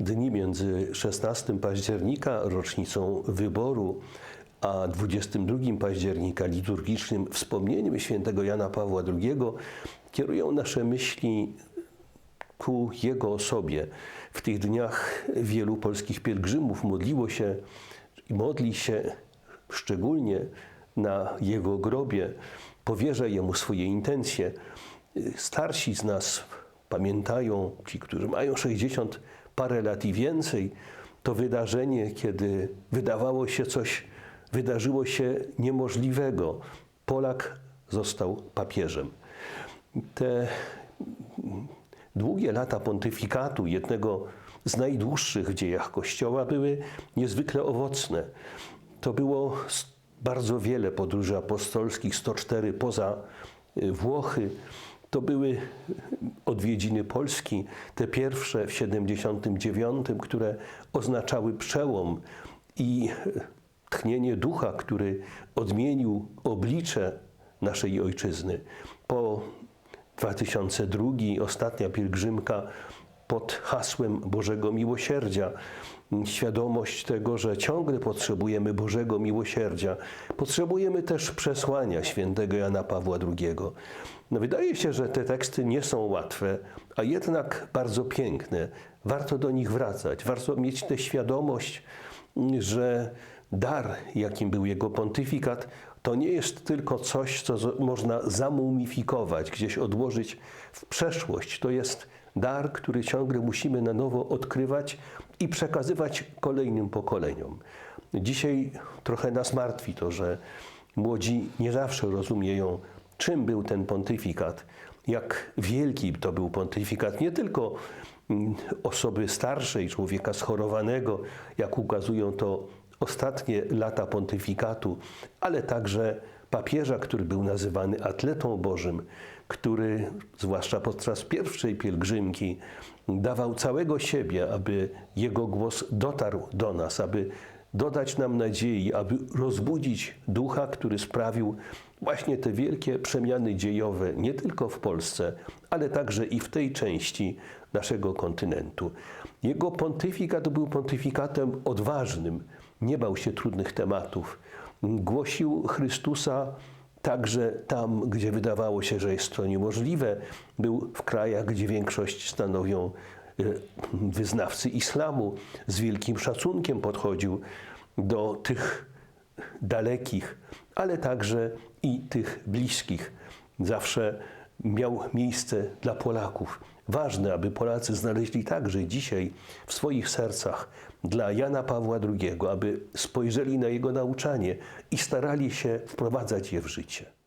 dni między 16 października, rocznicą wyboru, a 22 października, liturgicznym wspomnieniem świętego Jana Pawła II, kierują nasze myśli ku Jego osobie. W tych dniach wielu polskich pielgrzymów modliło się i modli się szczególnie na Jego grobie, powierza Jemu swoje intencje. Starsi z nas pamiętają, ci, którzy mają 60 parę lat i więcej, to wydarzenie, kiedy wydawało się coś, wydarzyło się niemożliwego. Polak został papieżem. Te długie lata pontyfikatu, jednego z najdłuższych w dziejach Kościoła, były niezwykle owocne. To było bardzo wiele podróży apostolskich, 104 poza y, Włochy. To były odwiedziny Polski, te pierwsze w 79, które oznaczały przełom i tchnienie ducha, który odmienił oblicze naszej ojczyzny. Po 2002 ostatnia pielgrzymka pod hasłem Bożego Miłosierdzia. Świadomość tego, że ciągle potrzebujemy Bożego Miłosierdzia. Potrzebujemy też przesłania świętego Jana Pawła II. No wydaje się, że te teksty nie są łatwe, a jednak bardzo piękne. Warto do nich wracać, warto mieć tę świadomość, że dar, jakim był jego pontyfikat, to nie jest tylko coś, co można zamumifikować, gdzieś odłożyć w przeszłość. To jest dar, który ciągle musimy na nowo odkrywać i przekazywać kolejnym pokoleniom. Dzisiaj trochę nas martwi to, że młodzi nie zawsze rozumieją, czym był ten pontyfikat, jak wielki to był pontyfikat, nie tylko osoby starszej, człowieka schorowanego, jak ukazują to ostatnie lata pontyfikatu, ale także papieża, który był nazywany atletą Bożym, który zwłaszcza podczas pierwszej pielgrzymki dawał całego siebie, aby jego głos dotarł do nas, aby dodać nam nadziei, aby rozbudzić ducha, który sprawił właśnie te wielkie przemiany dziejowe nie tylko w Polsce, ale także i w tej części naszego kontynentu. Jego pontyfikat był pontyfikatem odważnym, nie bał się trudnych tematów. Głosił Chrystusa także tam, gdzie wydawało się, że jest to niemożliwe. Był w krajach, gdzie większość stanowią e, wyznawcy islamu. Z wielkim szacunkiem podchodził do tych dalekich, ale także i tych bliskich. Zawsze miał miejsce dla Polaków. Ważne, aby Polacy znaleźli także dzisiaj w swoich sercach dla Jana Pawła II, aby spojrzeli na jego nauczanie i starali się wprowadzać je w życie.